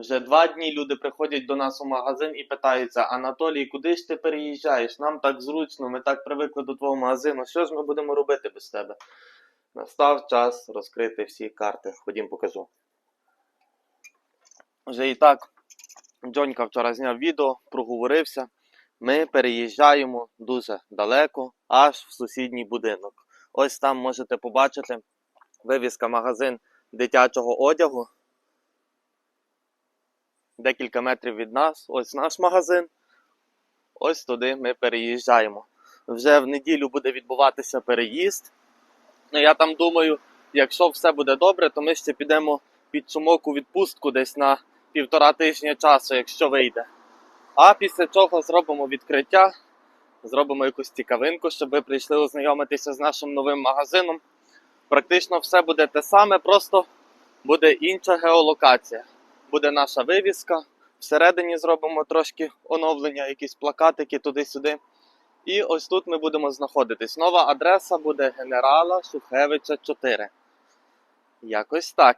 Вже два дні люди приходять до нас у магазин і питаються: Анатолій, куди ж ти переїжджаєш? Нам так зручно, ми так привикли до твого магазину. Що ж ми будемо робити без тебе? Настав час розкрити всі карти. Ходім, покажу. Вже і так, Джонька вчора зняв відео, проговорився. Ми переїжджаємо дуже далеко, аж в сусідній будинок. Ось там можете побачити вивіска магазин дитячого одягу. Декілька метрів від нас, ось наш магазин. Ось туди ми переїжджаємо. Вже в неділю буде відбуватися переїзд. Ну, я там думаю, якщо все буде добре, то ми ще підемо під сумок у відпустку десь на півтора тижня часу, якщо вийде. А після цього зробимо відкриття, зробимо якусь цікавинку, щоб ви прийшли ознайомитися з нашим новим магазином. Практично все буде те саме, просто буде інша геолокація. Буде наша вивіска. Всередині зробимо трошки оновлення, якісь плакатики туди-сюди. І ось тут ми будемо знаходитись. Нова адреса буде генерала Шухевича 4. Якось так.